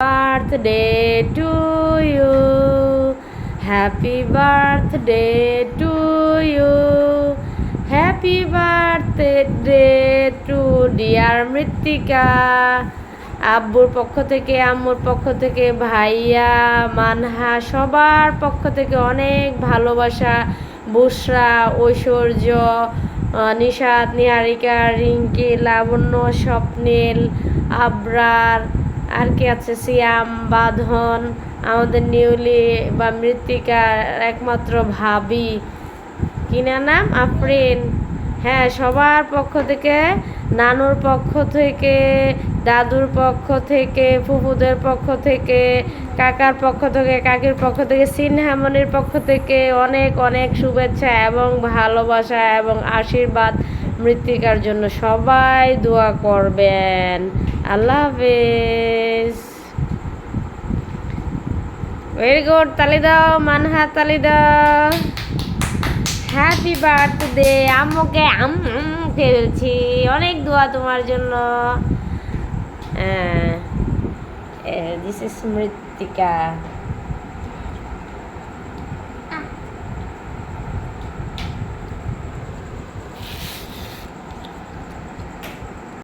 birthday to you. Happy birthday to you. Happy birthday to dear মৃত্তিকা আব্বুর পক্ষ থেকে, আম্মুর পক্ষ থেকে, ভাইয়া, মানহা, সবার পক্ষ থেকে অনেক ভালোবাসা, বুসরা, ঐশ্বর্য নিশাদ নিহারিকা, রিঙ্কি, লাবণ্য, স্বপ্নীল, আবরার আর কি আছে? সিয়াম, বাঁধন, আমাদের নিউলি বা মৃত্তিকার একমাত্র ভাবি। কিনা নাম? আফরিন। হ্যাঁ সবার পক্ষ থেকে, নানুর পক্ষ থেকে, দাদুর পক্ষ থেকে, ফুফুদের পক্ষ থেকে, কাকার পক্ষ থেকে, কাকির পক্ষ থেকে সিনহামনির পক্ষ থেকে অনেক অনেক শুভেচ্ছা এবং ভালোবাসা এবং আশীর্বাদ মৃত্তিকার জন্য সবাই দোয়া করবেন। আল্লাহ হাফেজ ভেরি গুড তালি দাও মানহা তালি দাও হ্যাপি বার্থডে আম্মুকে, আম ফেলছি অনেক দোয়া তোমার জন্য। দিস ইজ মৃত্তিকা